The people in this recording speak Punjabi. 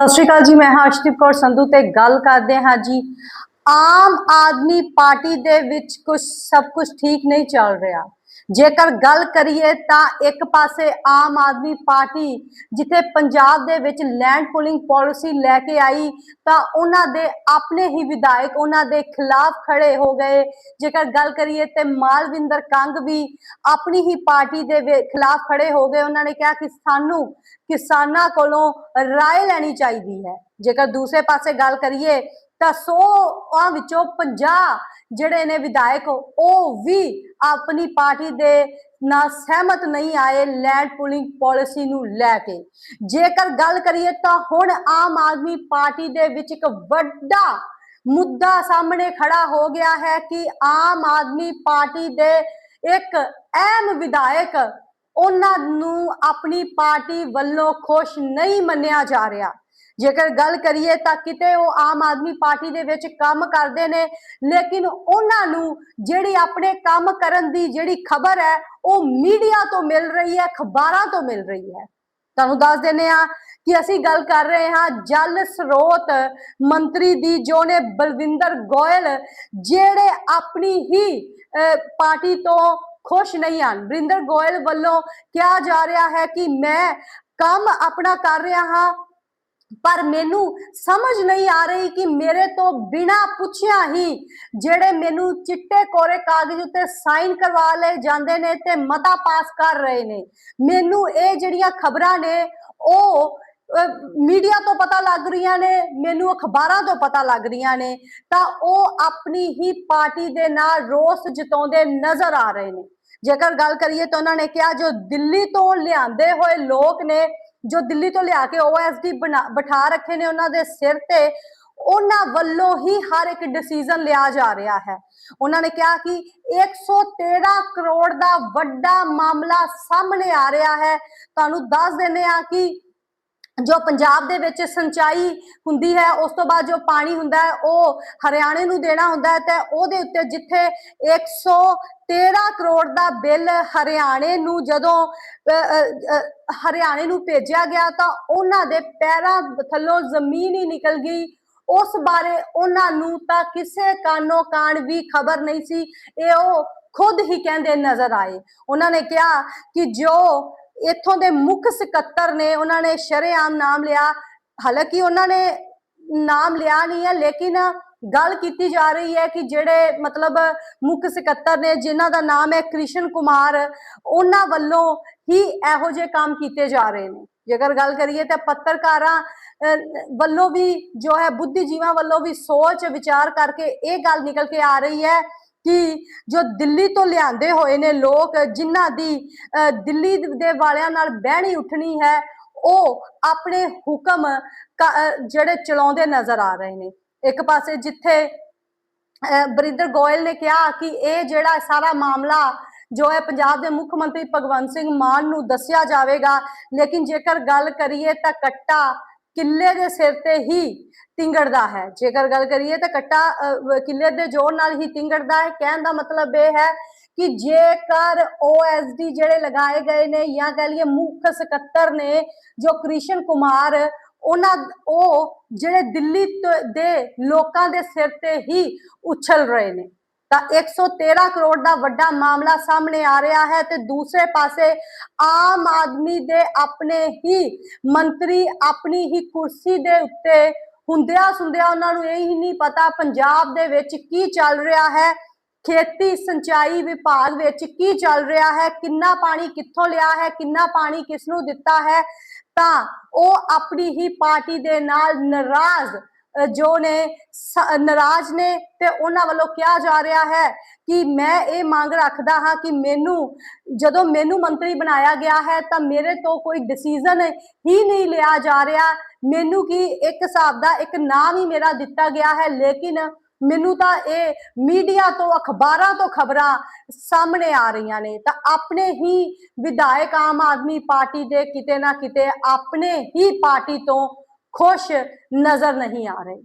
ਸਤਿ ਸ਼੍ਰੀ ਅਕਾਲ ਜੀ, ਮੈਂ ਹਰਸ਼ਦੀਪ ਕੌਰ ਸੰਧੂ ਤੇ ਗੱਲ ਕਰਦੇ ਹਾਂ ਜੀ। ਆਮ ਆਦਮੀ ਪਾਰਟੀ ਦੇ ਵਿੱਚ ਕੁਝ ਸਭ ਕੁਝ ਠੀਕ ਨਹੀਂ ਚੱਲ ਰਿਹਾ। ਜੇਕਰ ਗੱਲ ਕਰੀਏ ਤਾਂ ਇੱਕ ਪਾਸੇ ਆਮ ਆਦਮੀ ਪਾਰਟੀ ਜਿੱਥੇ ਪੰਜਾਬ ਦੇ ਵਿੱਚ ਲੈਂਡ ਪੁਲਿੰਗ ਪਾਲਿਸੀ ਲੈ ਕੇ ਆਈ, ਤਾਂ ਉਹਨਾਂ ਦੇ ਆਪਣੇ ਹੀ ਵਿਧਾਇਕ ਉਹਨਾਂ ਦੇ ਖਿਲਾਫ ਖੜੇ ਹੋ ਗਏ। ਜੇਕਰ ਗੱਲ ਕਰੀਏ ਤੇ ਮਾਲਵਿੰਦਰ ਕੰਗ ਵੀ ਆਪਣੀ ਹੀ ਪਾਰਟੀ ਦੇ ਖਿਲਾਫ ਖੜੇ ਹੋ ਗਏ। ਉਹਨਾਂ ਨੇ ਕਿਹਾ ਕਿ ਸਾਨੂੰ ਕਿਸਾਨਾਂ ਕੋਲੋਂ ਰਾਏ ਲੈਣੀ ਚਾਹੀਦੀ ਹੈ। ਜੇਕਰ ਦੂਸਰੇ ਪਾਸੇ ਗੱਲ ਕਰੀਏ ਤਾਂ 100 ਵਿੱਚੋਂ 50 ਜਿਹੜੇ ਨੇ ਵਿਧਾਇਕ, ਉਹ ਵੀ ਆਪਣੀ ਪਾਰਟੀ ਦੇ ਨਾਲ ਸਹਿਮਤ ਨਹੀਂ ਆਏ ਲੈਂਡ ਪੂਲਿੰਗ ਪਾਲਿਸੀ ਨੂੰ ਲੈ ਕੇ। ਜੇਕਰ ਗੱਲ ਕਰੀਏ ਤਾਂ ਹੁਣ ਆਮ ਆਦਮੀ ਪਾਰਟੀ ਦੇ ਵਿੱਚ ਇੱਕ ਵੱਡਾ ਮੁੱਦਾ ਸਾਹਮਣੇ ਖੜਾ ਹੋ ਗਿਆ ਹੈ ਕਿ ਆਮ ਆਦਮੀ ਪਾਰਟੀ ਦੇ ਇੱਕ ਅਹਿਮ ਵਿਧਾਇਕ ਉਹਨਾਂ ਨੂੰ ਆਪਣੀ ਪਾਰਟੀ ਵੱਲੋਂ ਖੁਸ਼ ਨਹੀਂ ਮੰਨਿਆ ਜਾ ਰਿਹਾ। ਜੇਕਰ ਗੱਲ ਕਰੀਏ ਤਾਂ ਕਿਤੇ ਉਹ ਆਮ ਆਦਮੀ ਪਾਰਟੀ ਦੇ ਵਿੱਚ ਕੰਮ ਕਰਦੇ ਨੇ, ਲੇਕਿਨ ਉਹਨਾਂ ਨੂੰ ਜਿਹੜੀ ਆਪਣੇ ਕੰਮ ਕਰਨ ਦੀ ਜਿਹੜੀ ਖਬਰ ਹੈ, ਉਹ ਮੀਡੀਆ ਤੋਂ ਮਿਲ ਰਹੀ ਹੈ, ਅਖਬਾਰਾਂ ਤੋਂ ਮਿਲ ਰਹੀ ਹੈ। ਤੁਹਾਨੂੰ ਦੱਸ ਦਿੰਦੇ ਆ ਕਿ ਅਸੀਂ ਗੱਲ ਕਰ ਰਹੇ ਹਾਂ ਜਲ ਸਰੋਤ ਮੰਤਰੀ ਦੀ, ਜੋ ਨੇ ਬਲਵਿੰਦਰ ਗੋਇਲ, ਜਿਹੜੇ ਆਪਣੀ ਹੀ ਪਾਰਟੀ ਤੋਂ ਖੁਸ਼ ਨਹੀਂ ਹਨ। ਬਰਿੰਦਰ ਗੋਇਲ ਵੱਲੋਂ ਕਿਹਾ ਜਾ ਰਿਹਾ ਹੈ ਕਿ ਮੈਂ ਕੰਮ ਆਪਣਾ ਕਰ ਰਿਹਾ ਹਾਂ ਪਰ ਮੈਨੂੰ ਸਮਝ ਨਹੀਂ ਆ ਰਹੀ ਕਿ ਮੇਰੇ ਤੋਂ ਬਿਨਾ ਪੁੱਛਿਆ ਹੀ ਜਿਹੜੇ ਮੈਨੂੰ ਚਿੱਟੇ ਕੋਰੇ ਕਾਗਜ਼ ਉੱਤੇ ਸਾਈਨ ਕਰਵਾ ਲਏ ਜਾਂਦੇ ਨੇ ਤੇ ਮਤਾ ਪਾਸ ਕਰ ਰਹੇ ਨੇ। ਮੈਨੂੰ ਇਹ ਜਿਹੜੀਆਂ ਖਬਰਾਂ ਨੇ, ਉਹ ਮੀਡੀਆ ਤੋਂ ਪਤਾ ਲੱਗ ਰਹੀਆਂ ਨੇ, ਮੈਨੂੰ ਅਖਬਾਰਾਂ ਤੋਂ ਪਤਾ ਲੱਗ ਰਹੀਆਂ ਨੇ, ਤਾਂ ਉਹ ਆਪਣੀ ਹੀ ਪਾਰਟੀ ਦੇ ਨਾਲ ਰੋਸ ਜਤਾਉਂਦੇ ਨਜ਼ਰ ਆ ਰਹੇ ਨੇ। ਜੇਕਰ ਗੱਲ ਕਰੀਏ ਤਾਂ ਉਹਨਾਂ ਨੇ ਕਿਹਾ, ਜੋ ਦਿੱਲੀ ਤੋਂ ਲਿਆਂਦੇ ਹੋਏ ਲੋਕ ਨੇ ਜੋ ਦਿੱਲੀ ਤੋਂ ਲਿਆ ਕੇ ਓਐਸਡੀ ਬਿਠਾ ਰੱਖੇ ਨੇ ਉਹਨਾਂ ਦੇ ਸਿਰ ਤੇ, ਉਹਨਾਂ ਵੱਲੋਂ ਹੀ ਹਰ ਇੱਕ ਡਿਸੀਜਨ ਲਿਆ ਜਾ ਰਿਹਾ ਹੈ। ਉਹਨਾਂ ਨੇ ਕਿਹਾ ਕਿ 113 ਕਰੋੜ ਦਾ ਵੱਡਾ ਮਾਮਲਾ ਸਾਹਮਣੇ ਆ ਰਿਹਾ ਹੈ। ਤੁਹਾਨੂੰ ਦੱਸ ਦਿੰਦੇ ਆ ਕਿ ਜੋ ਪੰਜਾਬ ਦੇ ਵਿੱਚ ਸਿੰਚਾਈ ਹੁੰਦੀ ਹੈ, ਉਸ ਤੋਂ ਬਾਅਦ ਜੋ ਪਾਣੀ ਹੁੰਦਾ ਹੈ, ਉਹ ਹਰਿਆਣੇ ਨੂੰ ਦੇਣਾ ਹੁੰਦਾ ਹੈ ਤੇ ਉਹਦੇ ਉੱਤੇ ਜਿੱਥੇ 113 ਕਰੋੜ ਦਾ ਬਿੱਲ ਹਰਿਆਣੇ ਨੂੰ ਜਦੋਂ ਹਰਿਆਣੇ ਨੂੰ ਭੇਜਿਆ ਗਿਆ ਤਾਂ ਉਹਨਾਂ ਦੇ ਪੈਰਾਂ ਥੱਲੋਂ ਜ਼ਮੀਨ ਹੀ ਨਿਕਲ ਗਈ। ਉਸ ਬਾਰੇ ਉਹਨਾਂ ਨੂੰ ਤਾਂ ਕਿਸੇ ਕਾਨੋ ਕਾਨ ਵੀ ਖਬਰ ਨਹੀਂ ਸੀ, ਇਹ ਉਹ ਖੁਦ ਹੀ ਕਹਿੰਦੇ ਨਜ਼ਰ ਆਏ। ਉਹਨਾਂ ਨੇ ਕਿਹਾ ਕਿ ਜੋ ਇੱਥੋਂ ਦੇ ਮੁੱਖ ਸਕੱਤਰ ਨੇ ਉਹਨਾਂ ਨੇ ਸ਼ਰੇਆਮ ਨਾਮ ਲਿਆ। ਹਾਲਾਂਕਿ ਉਹਨਾਂ ਨੇ ਨਾਮ ਲਿਆ ਨਹੀਂ ਹੈ ਲੇਕਿਨ ਗੱਲ ਕੀਤੀ ਜਾ ਰਹੀ ਹੈ ਕਿ ਜਿਹੜੇ ਮਤਲਬ ਮੁੱਖ ਸਕੱਤਰ ਨੇ ਜਿਨ੍ਹਾਂ ਦਾ ਨਾਮ ਹੈ ਕ੍ਰਿਸ਼ਨ ਕੁਮਾਰ ਉਹਨਾਂ ਵੱਲੋਂ ਹੀ ਇਹੋ ਜਿਹੇ ਕੰਮ ਕੀਤੇ ਜਾ ਰਹੇ ਨੇ। ਜੇਕਰ ਗੱਲ ਕਰੀਏ ਤਾਂ ਪੱਤਰਕਾਰਾਂ ਅਹ, ਵੱਲੋਂ ਵੀ ਜੋ ਹੈ ਬੁੱਧੀਜੀਵਾਂ ਵੱਲੋਂ ਵੀ ਸੋਚ ਵਿਚਾਰ ਕਰਕੇ ਇਹ ਗੱਲ ਨਿਕਲ ਕੇ ਆ ਰਹੀ ਹੈ ਕਿ ਜੋ ਦਿੱਲੀ ਤੋਂ ਲਿਆਂਦੇ ਹੋਏ ਨੇ ਲੋਕ ਜਿਨ੍ਹਾਂ ਦੀ ਦਿੱਲੀ ਦੇ ਵਾਲਿਆਂ ਨਾਲ ਬਹਿਣੀ ਉੱਠਣੀ ਹੈ ਉਹ ਆਪਣੇ ਹੁਕਮ ਜਿਹੜੇ ਚਲਾਉਂਦੇ ਨਜ਼ਰ ਆ ਰਹੇ ਨੇ। ਇੱਕ ਪਾਸੇ ਜਿੱਥੇ ਅਹ, ਬਰਿੰਦਰ ਗੋਇਲ ਨੇ ਕਿਹਾ ਕਿ ਇਹ ਜਿਹੜਾ ਸਾਰਾ ਮਾਮਲਾ ਜੋ ਹੈ ਪੰਜਾਬ ਦੇ ਮੁੱਖ ਮੰਤਰੀ ਭਗਵੰਤ ਸਿੰਘ ਮਾਨ ਨੂੰ ਦੱਸਿਆ ਜਾਵੇਗਾ ਲੇਕਿਨ ਜੇਕਰ ਗੱਲ ਕਰੀਏ ਤਾਂ ਕੱਟਾ ਕਿੱਲੇ ਦੇ ਸਿਰ ਤੇ ਹੀ ਤਿੰਗੜਦਾ ਹੈ। ਜੇਕਰ ਗੱਲ ਕਰੀਏ ਤਾਂ ਕੱਟਾ ਕਿੱਲੇ ਦੇ ਜੋੜ ਨਾਲ ਹੀ ਤਿੰਗੜਦਾ ਹੈ। ਕਹਿਣ ਦਾ ਮਤਲਬ ਇਹ ਹੈ ਕਿ ਜੇਕਰ OSD ਜਿਹੜੇ ਲਗਾਏ ਗਏ ਨੇ ਜਾਂ ਕਹ ਲਈਏ ਮੁੱਖ ਸਕੱਤਰ ਨੇ, ਜੋ ਕ੍ਰਿਸ਼ਨ ਕੁਮਾਰ, ਉਹਨਾਂ, ਉਹ ਜਿਹੜੇ ਦਿੱਲੀ ਤੋਂ- ਦੇ ਲੋਕਾਂ ਦੇ ਸਿਰ ਤੇ ਹੀ ਉਛਲ ਰਹੇ ਨੇ। ਤਾਂ 113 ਕਰੋੜ ਦਾ ਵੱਡਾ ਮਾਮਲਾ ਸਾਹਮਣੇ ਆ ਰਿਹਾ ਹੈ ਤੇ ਦੂਸਰੇ ਪਾਸੇ ਆਮ ਆਦਮੀ ਦੇ ਆਪਣੇ ਹੀ ਮੰਤਰੀ ਆਪਣੀ ਹੀ ਕੁਰਸੀ ਦੇ ਉੱਤੇ ਹੁੰਦਿਆਂ ਸੁੰਦਿਆਂ ਉਹਨਾਂ ਨੂੰ ਇਹ ਹੀ ਨਹੀਂ ਪਤਾ ਪੰਜਾਬ ਦੇ ਵਿੱਚ ਕੀ ਚੱਲ ਰਿਹਾ ਹੈ, ਖੇਤੀ ਸਿੰਚਾਈ ਵਿਭਾਗ ਵਿੱਚ ਕੀ ਚੱਲ ਰਿਹਾ ਹੈ, ਕਿੰਨਾ ਪਾਣੀ ਕਿੱਥੋਂ ਲਿਆ ਹੈ, ਕਿੰਨਾ ਪਾਣੀ ਕਿਸ ਨੂੰ ਦਿੱਤਾ ਹੈ, ਤਾਂ ਉਹ ਆਪਣੀ ਹੀ ਪਾਰਟੀ ਦੇ ਨਾਲ ਨਾਰਾਜ਼ ਜੋ ਨੇ ਨਾਰਾਜ਼ ਨੇ ਤੇ ਉਹਨਾਂ ਵੱਲੋਂ ਕਿਹਾ ਜਾ ਰਿਹਾ ਹੈ ਕਿ ਮੈਂ ਇਹ ਮੰਗ ਰੱਖਦਾ ਹਾਂ ਕਿ ਮੈਨੂੰ, ਜਦੋਂ ਮੈਨੂੰ ਮੰਤਰੀ ਬਣਾਇਆ ਗਿਆ ਹੈ ਤਾਂ ਮੇਰੇ ਤੋਂ ਕੋਈ ਡਿਸੀਜਨ ਹੀ ਨਹੀਂ ਲਿਆ ਜਾ ਰਿਹਾ। ਮੈਨੂੰ ਕੀ ਇੱਕ ਹਿਸਾਬ ਦਾ ਇੱਕ ਨਾਮ ਹੀ ਮੇਰਾ ਦਿੱਤਾ ਗਿਆ ਹੈ, ਲੇਕਿਨ ਮੈਨੂੰ ਤਾਂ ਇਹ ਮੀਡੀਆ ਤੋਂ, ਅਖਬਾਰਾਂ ਤੋਂ ਖਬਰਾਂ ਸਾਹਮਣੇ ਆ ਰਹੀਆਂ ਨੇ। ਤਾਂ ਆਪਣੇ ਹੀ ਵਿਧਾਇਕ ਆਮ ਆਦਮੀ ਪਾਰਟੀ ਦੇ ਕਿਤੇ ਨਾ ਕਿਤੇ ਆਪਣੇ ਹੀ ਪਾਰਟੀ ਤੋਂ ਖੁਸ਼ ਨਜ਼ਰ ਨਹੀਂ ਆ ਰਹੇ।